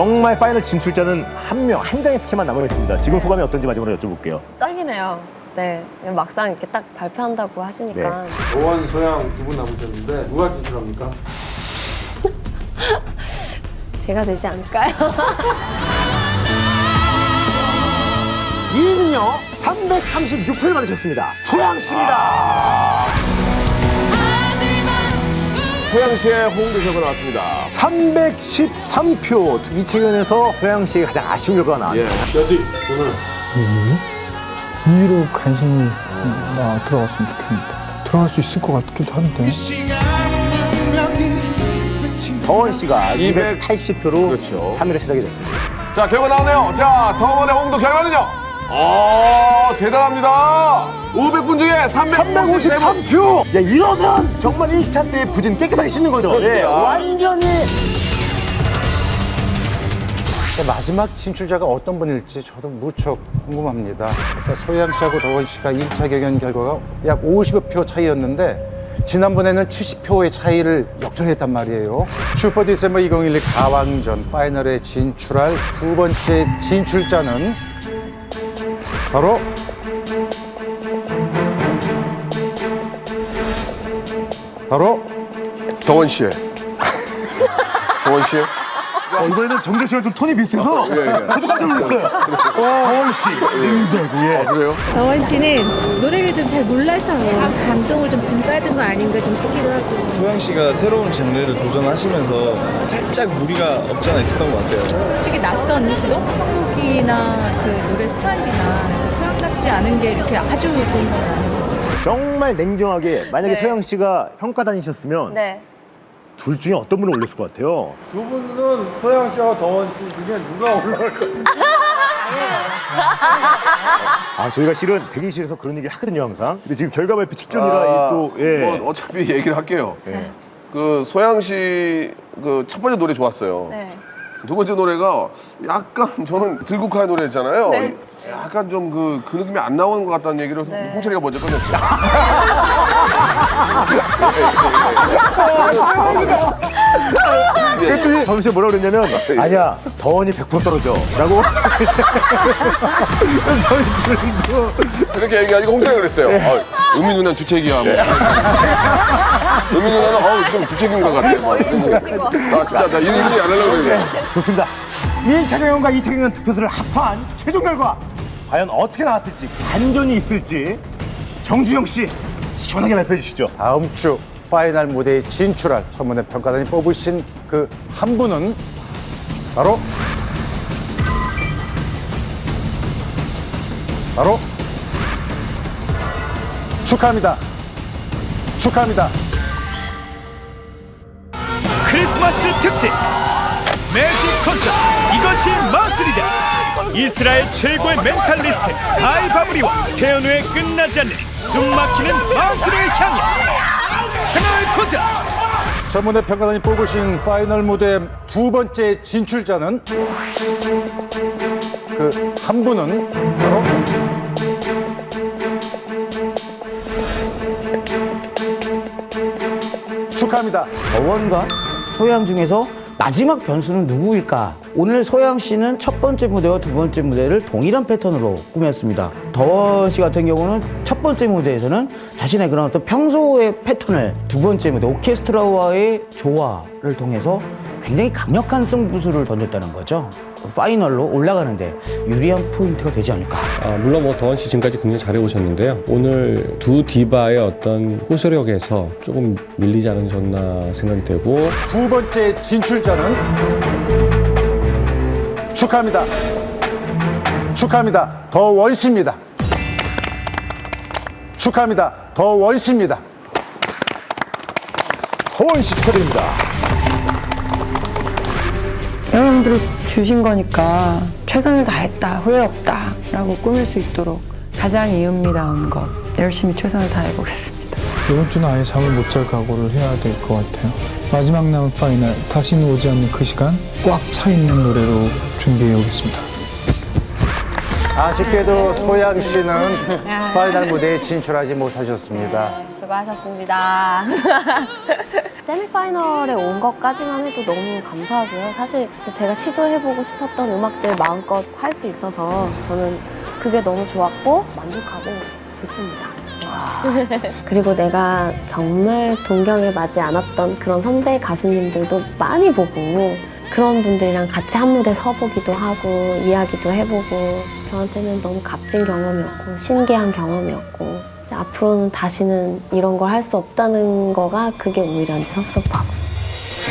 정말 파이널 진출자는 한 명, 한 장의 티켓만 남아 있습니다. 지금 소감이 어떤지 마지막으로 여쭤볼게요. 떨리네요. 네. 막상 이렇게 딱 발표한다고 하시니까. 도원, 소양 두 분 남으셨는데 누가 진출합니까? 제가 되지 않을까요? 2위는요, 336표를 받으셨습니다. 소양 씨입니다. 소양 씨의 홍대석으로 나왔습니다. 313표. 이채연에서 씨에게 가장 아쉬운 결과가 나왔네요. 예. 여디 오늘 2위로 관심이 나 들어갔으면 좋겠는데 들어갈 수 있을 것 같기도 한데 더원 씨가 200 280표로 그렇죠. 3위를 시작이 됐습니다. 자, 결과 나오네요. 자, 더원의 홍도 결과는요. 어, 대단합니다. 500분 중에 353분. 353표! 야, 이러면 정말 1차 때 부진 깨끗하게 씻는 거죠. 예, 완전히. 마지막 진출자가 어떤 분일지 저도 무척 궁금합니다. 그러니까 소양 씨하고 도원 씨가 1차 경연 결과가 약 50여 표 차이였는데 지난번에는 70표의 차이를 역전했단 말이에요. 슈퍼 디셈버 2012 가왕전 파이널에 진출할 두 번째 진출자는 바로 바로 더원 씨의. 더원 씨의. 어, 이번에는 정재 씨가 좀 톤이 비슷해서 예, 예. 저도 깜짝 놀랐어요. 더원 씨. 이런 줄 알고, 예. 아, 그래요? 더원 씨는 노래를 좀 잘 몰라서 감동을 좀 듬받은 거 아닌가 좀 싶기도 하고 소영 씨가 새로운 장르를 도전하시면서 살짝 무리가 없지 않아 있었던 것 같아요. 솔직히 낯선 시도 한국이나 그 노래 스타일이나 소양답지 않은 게 이렇게 아주 좋은 건 아니었던 정말 냉정하게 만약에 네. 소영 씨가 평가단이셨으면 네. 둘 중에 어떤 분을 올렸을 것 같아요? 두 분은 소양 씨와 더원 씨 중에 누가 올라갈 것 같습니까? 아, 저희가 실은 대기실에서 그런 얘기를 하거든요, 항상. 근데 지금 결과 발표 직전이라 아, 이 또, 예. 뭐 어차피 얘기를 할게요. 예. 그 소양 씨그 첫 번째 노래 좋았어요. 네. 두 번째 노래가 약간 저는 들국화의 노래잖아요. 네. 약간 좀 그 그 느낌이 안 나오는 것 같다는 얘기를 네. 홍철이가 먼저 꺼냈어요. 예. 그랬더니 범 씨가 뭐라 그랬냐면 아니야 더원이 100% 떨어져 라고 그렇게 얘기하니까 홍철이가 그랬어요. 어, 은미 누나는 주책이야. 뭐. 은미 누나는 어우 좀 주책인 것 같아. 뭐. 아 진짜 나 이런 얘기 안 하려고 그랬는데. 좋습니다 1차 경연과 2차 경연 득표수를 합한 최종 결과 과연 어떻게 나왔을지 반전이 있을지 정주영 씨 시원하게 발표해 주시죠 다음 주 파이널 무대에 진출할 천문의 평가단이 뽑으신 그 한 분은 바로 바로 축하합니다. 축하합니다. 크리스마스 특집 매직 콘서트 이 것이 마술이다. 이스라엘 최고의 멘탈리스트 가이바브리와 태연우의 끝나지 않는 숨막히는 마술을 향해 채널 고정. 천문의 평가단이 뽑으신 파이널 무대 두 번째 진출자는 그 한 분은 바로 축하합니다. 더원과 소양 중에서 마지막 변수는 누구일까? 오늘 소양 씨는 첫 번째 무대와 두 번째 무대를 동일한 패턴으로 꾸몄습니다. 더원 씨 같은 경우는 첫 번째 무대에서는 자신의 그런 어떤 평소의 패턴을 두 번째 무대 오케스트라와의 조화를 통해서 굉장히 강력한 승부수를 던졌다는 거죠. 파이널로 올라가는데 유리한 포인트가 되지 않을까. 아, 물론 뭐 더원 씨 지금까지 굉장히 잘해 오셨는데요. 오늘 두 디바의 어떤 호소력에서 조금 밀리지 않으셨나 생각이 되고 두 번째 진출자는 축하합니다. 축하합니다. 더 원 씨입니다. 축하합니다. 더 원 씨입니다. 더원 씨 축하드립니다 여러분들이 주신 거니까 최선을 다했다 후회 없다 라고 꾸밀 수 있도록 가장 이음미다운 것 열심히 최선을 다해보겠습니다. 이번 주는 아예 잠을 못 잘 각오를 해야 될 것 같아요. 마지막 남은 파이널 다시는 오지 않는 그 시간 꽉 차 있는 노래로 준비해 오겠습니다. 아쉽게도 소양 씨는 파이널 무대에 진출하지 못하셨습니다. 수고하셨습니다. 세미파이널에 온 것까지만 해도 너무 감사하고요. 사실 제가 시도해보고 싶었던 음악들 마음껏 할 수 있어서 저는 그게 너무 좋았고 만족하고 좋습니다. 그리고 내가 정말 동경에 맞지 않았던 그런 선배 가수님들도 많이 보고 그런 분들이랑 같이 한 무대 서보기도 하고 이야기도 해보고 저한테는 너무 값진 경험이었고 신기한 경험이었고 앞으로는 다시는 이런 걸 할 수 없다는 거가 그게 오히려 이제 섭섭하고